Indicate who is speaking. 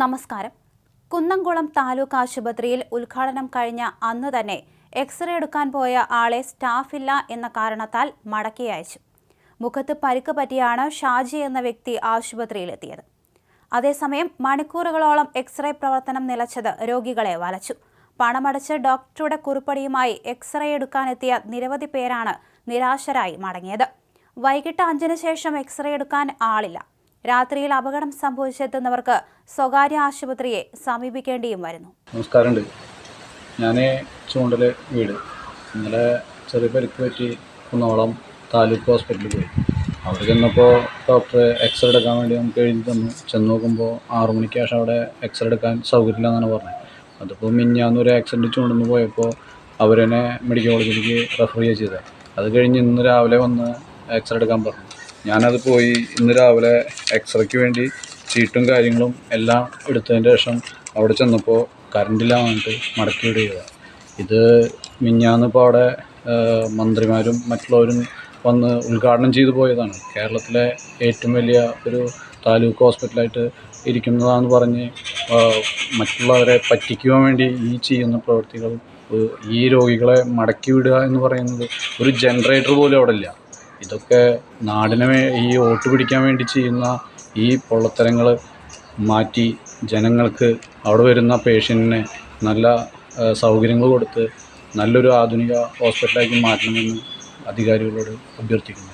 Speaker 1: നമസ്കാരം. കുന്നംകുളം താലൂക്ക് ആശുപത്രിയിൽ ഉദ്ഘാടനം കഴിഞ്ഞ അന്ന് തന്നെ എക്സ്റേ എടുക്കാൻ പോയ ആളെ സ്റ്റാഫില്ല എന്ന കാരണത്താൽ മടക്കി അയച്ചു. മുഖത്ത് പരിക്ക് പറ്റിയാണ് ഷാജി എന്ന വ്യക്തി ആശുപത്രിയിലെത്തിയത്. അതേസമയം മണിക്കൂറുകളോളം എക്സ്റേ പ്രവർത്തനം നിലച്ചത് രോഗികളെ വലച്ചു. പണമടച്ച് ഡോക്ടറുടെ കുറിപ്പടിയുമായി എക്സ്റേ എടുക്കാനെത്തിയ നിരവധി പേരാണ് നിരാശരായി മടങ്ങിയത്. വൈകിട്ട് അഞ്ചിന് ശേഷം എക്സ്റേ എടുക്കാൻ ആളില്ല. രാത്രിയിൽ അപകടം സംഭവിച്ചെത്തുന്നവർക്ക് സ്വകാര്യ ആശുപത്രിയെ സമീപിക്കേണ്ടിയും വരുന്നു.
Speaker 2: നമസ്കാരമുണ്ട്. ഞാൻ ചൂണ്ടൽ വീട്. ഇന്നലെ ചെറിയ പരിക്ക് പറ്റി കുന്നോളം താലൂക്ക് ഹോസ്പിറ്റലിൽ പോയി. അവിടെ ചെന്നപ്പോൾ ഡോക്ടർ എക്സ്റേ എടുക്കാൻ വേണ്ടി നമുക്ക് എഴുതി തന്നു. ചെന്ന് നോക്കുമ്പോൾ ആറു മണിക്ക് ശേഷം അവിടെ എക്സ്റേ എടുക്കാൻ സൗകര്യമില്ല എന്നാണ് പറഞ്ഞത്. അതിപ്പോൾ മിഞ്ഞാന്ന് ഒരു ആക്സിഡന്റ് ചൂണ്ടെന്ന് പോയപ്പോൾ അവരെന്നെ മെഡിക്കൽ കോളേജിലേക്ക് റെഫർ ചെയ്യുക ചെയ്തത്. അത് കഴിഞ്ഞ് ഇന്ന് രാവിലെ വന്ന് എക്സ്റേ എടുക്കാൻ പറഞ്ഞു. ഞാനത് പോയി ഇന്ന് രാവിലെ എക്സ്റേക്ക് വേണ്ടി ചീട്ടും കാര്യങ്ങളും എല്ലാം എടുത്തതിന് ശേഷം അവിടെ ചെന്നപ്പോൾ കറണ്ടില്ല വന്നിട്ട് മടക്കി വിടുക ഇത് മിഞ്ഞാന്നിപ്പോൾ അവിടെ മന്ത്രിമാരും മറ്റുള്ളവരും വന്ന് ഉദ്ഘാടനം ചെയ്തു പോയതാണ്. കേരളത്തിലെ ഏറ്റവും വലിയ ഒരു താലൂക്ക് ഹോസ്പിറ്റലായിട്ട് ഇരിക്കുന്നതാണെന്ന് പറഞ്ഞ് മറ്റുള്ളവരെ പറ്റിക്കുവാൻ വേണ്ടി ഈ ചെയ്യുന്ന പ്രവൃത്തികൾ ഈ രോഗികളെ മടക്കി വിടുക എന്ന് പറയുന്നത് ഒരു ജനറേറ്റർ പോലും അവിടെ ഇല്ല. ഇതൊക്കെ നാടിനെ ഈ വോട്ട് പിടിക്കാൻ വേണ്ടി ചെയ്യുന്ന ഈ പൊള്ളത്തരങ്ങൾ മാറ്റി ജനങ്ങൾക്ക് അവിടെ വരുന്ന പേഷ്യന്റിനെ നല്ല സൗകര്യങ്ങൾ കൊടുത്ത് നല്ലൊരു ആധുനിക ഹോസ്പിറ്റലാക്കി മാറ്റണമെന്ന് അധികാരികളോട് അഭ്യർത്ഥിക്കുന്നു.